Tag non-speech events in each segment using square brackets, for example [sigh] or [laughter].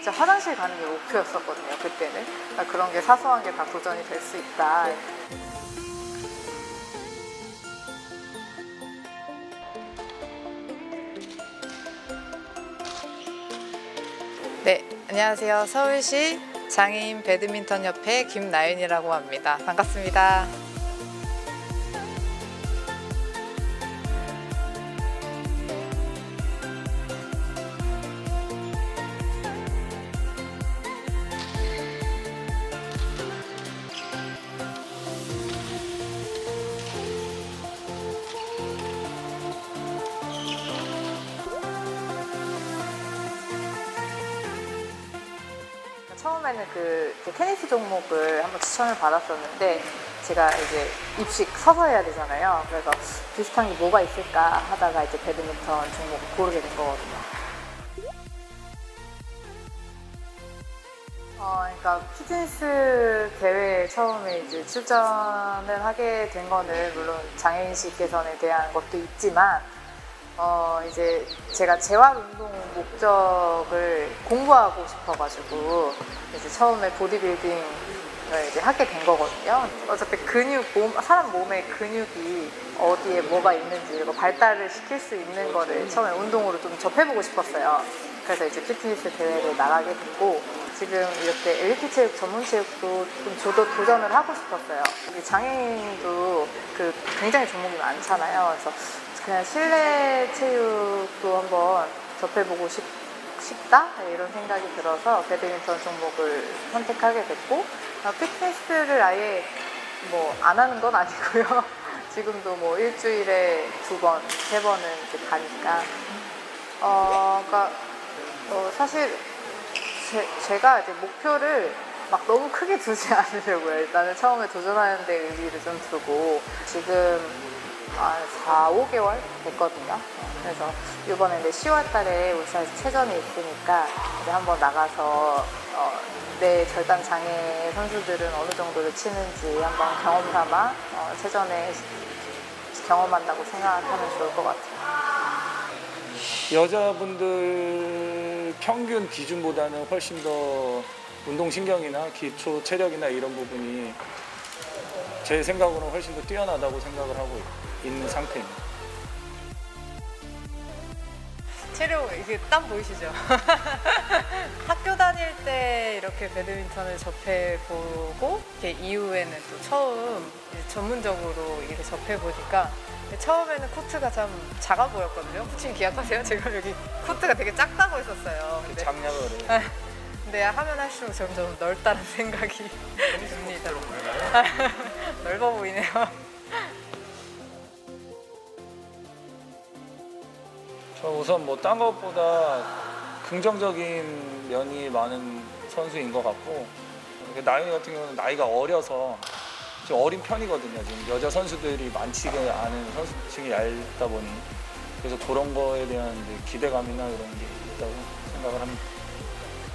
진짜 화장실 가는 게 목표였었거든요, 그때는. 그러니까 그런 게 사소한 게 다 도전이 될 수 있다. 네, 안녕하세요. 서울시 장애인 배드민턴 협회 김나윤이라고 합니다. 반갑습니다. 그, 그 테니스 종목을 한번 추천을 받았었는데 제가 이제 입식 서서 해야 되잖아요. 그래서 비슷한 게 뭐가 있을까 하다가 이제 배드민턴 종목을 고르게 된 거거든요. 어, 그러니까 피트니스 대회에 처음에 이제 출전을 하게 된 거는 물론 장애인식 개선에 대한 것도 있지만 어, 이제 제가 재활 운동 목적을 공부하고 싶어가지고 이제 처음에 보디빌딩을 이제 하게 된 거거든요. 어차피 근육, 몸, 사람 몸에 근육이 어디에 뭐가 있는지 이거 발달을 시킬 수 있는 거를 처음에 운동으로 좀 접해보고 싶었어요. 그래서 이제 피트니스 대회를 나가게 됐고 지금 이렇게 엘리트 체육 전문 체육도 좀 저도 도전을 하고 싶었어요. 장애인도 그 굉장히 종목이 많잖아요. 그래서 그냥 실내 체육도 한번 접해보고 싶, 싶다 이런 생각이 들어서 배드민턴 종목을 선택하게 됐고 아, 피트니스를 아예 뭐 안 하는 건 아니고요. [laughs] 지금도 뭐 일주일에 두 번, 세 번은 이제 가니까 어, 그러니까 어, 사실 제, 제가 이제 목표를 막 너무 크게 [laughs] 두지 않으려고요. 일단은 처음에 도전하는 데 의미를 좀 두고 지금 한 4, 5개월 됐거든요. 어, 그래서 이번에 이제 10월 달에 울산에서 체전이 있으니까 이제 한번 나가서 어, 내 절단 장애 선수들은 어느 정도를 치는지 한번 경험 삼아 어, 체전에 경험한다고 생각하면 좋을 것 같아요. 여자분들 평균 기준보다는 훨씬 더 운동신경이나 기초 체력이나 이런 부분이 제 생각으로는 훨씬 더 뛰어나다고 생각을 하고 있- 있는 상태입니다. 체력 이게 땀 보이시죠? [laughs] 학교 다닐 때 이렇게 배드민턴을 접해 보고 이후에는 또 처음 전문적으로 이렇게 접해 보니까 처음에는 코트가 참 작아 보였거든요. 후친 기억하세요? 제가 여기 코트가 되게 작다고 했었어요. 근데, 장량을 해. 근데 하면 할수록 점점 넓다는 [laughs] 생각이 듭니다. [laughs] 넓어 보이네요. 저 우선 뭐 딴 것보다 긍정적인 면이 많은 선수인 것 같고 나연이 같은 경우는 나이가 어려서 좀 어린 편이거든요. 지금 여자 선수들이 많지가 않은 선수층이 얇다 보니 그래서 그런 거에 대한 기대감이나 이런 게 있다고 생각을 합니다.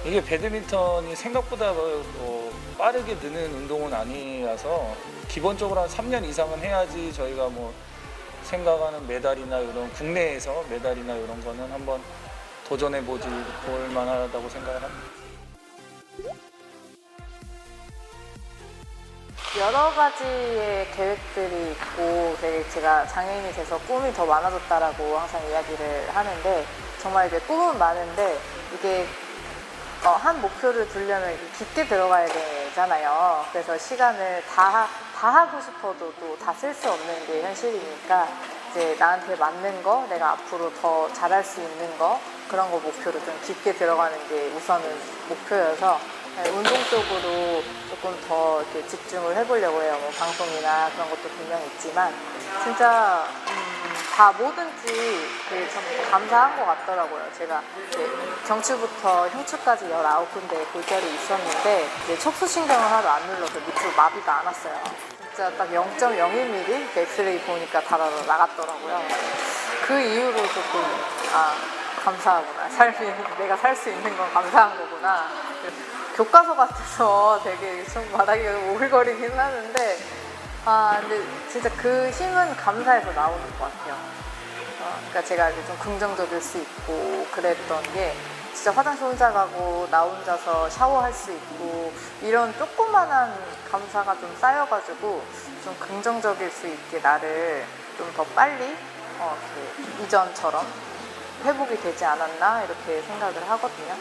이게 배드민턴이 생각보다 뭐 빠르게 느는 운동은 아니라서 기본적으로 한 3년 이상은 해야지 저희가 뭐 생각하는 메달이나 이런 국내에서 메달이나 이런 거는 한번 도전해 보지 볼 만하다고 생각을 합니다. 여러 가지의 계획들이 있고 되게 제가 장애인이 돼서 꿈이 더 많아졌다라고 항상 이야기를 하는데 정말 이제 꿈은 많은데 이게 어, 한 목표를 두려면 깊게 들어가야 되잖아요. 그래서 시간을 다, 다 하고 싶어도 또 다 쓸 수 없는 게 현실이니까 이제 나한테 맞는 거, 내가 앞으로 더 잘할 수 있는 거 그런 거 목표로 좀 깊게 들어가는 게 우선은 목표여서 네, 운동 쪽으로 조금 더 이렇게 집중을 해보려고 해요. 뭐 방송이나 그런 것도 분명 있지만 진짜 음, 다 뭐든지 그참 감사한 것 같더라고요. 제가 이제 경추부터 흉추까지 19군데 골절이 있었는데 이제 척수신경을 하나도 안 눌러서 밑으로 마비가 안 왔어요. 진짜 딱 0.01mm 엑스레이 보니까 다 나갔더라고요. 그 이후로 조금 아 감사하구나. 삶이 내가 살 수 있는 건 감사한 거구나. 교과서 같아서 되게 좀 말하기가 오글거리긴 하는데 아 근데 진짜 그 힘은 감사해서 나오는 것 같아요. 어, 그러니까 제가 좀 긍정적일 수 있고 그랬던 게 진짜 화장실 혼자 가고 나 혼자서 샤워할 수 있고 이런 조그만한 감사가 좀 쌓여가지고 좀 긍정적일 수 있게 나를 좀 더 빨리 어, 그 이전처럼 회복이 되지 않았나 이렇게 생각을 하거든요.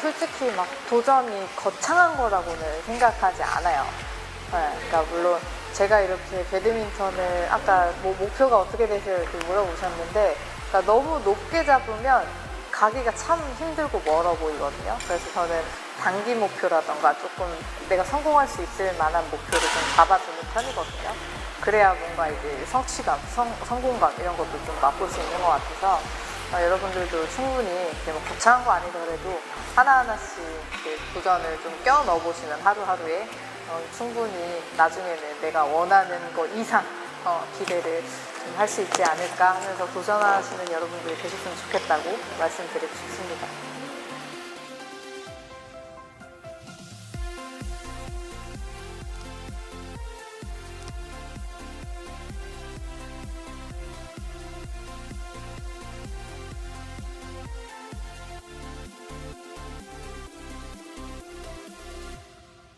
솔직히 막 도전이 거창한 거라고는 생각하지 않아요. 네, 그러니까 물론 제가 이렇게 배드민턴을 아까 뭐 목표가 어떻게 되세요 이렇게 물어보셨는데 그러니까 너무 높게 잡으면 가기가 참 힘들고 멀어 보이거든요. 그래서 저는 단기 목표라던가 조금 내가 성공할 수 있을 만한 목표를 좀 잡아주는 편이거든요. 그래야 뭔가 이제 성취감, 성, 성공감 이런 것도 좀 맛볼 수 있는 것 같아서 어, 여러분들도 충분히 이렇게 뭐 거창한 거 아니더라도 하나하나씩 도전을 좀 껴 넣어 보시는 하루하루에 어, 충분히 나중에는 내가 원하는 것 이상 어, 기대를 좀 할 수 있지 않을까 하면서 도전하시는 여러분들이 되셨으면 좋겠다고 말씀드리고 싶습니다.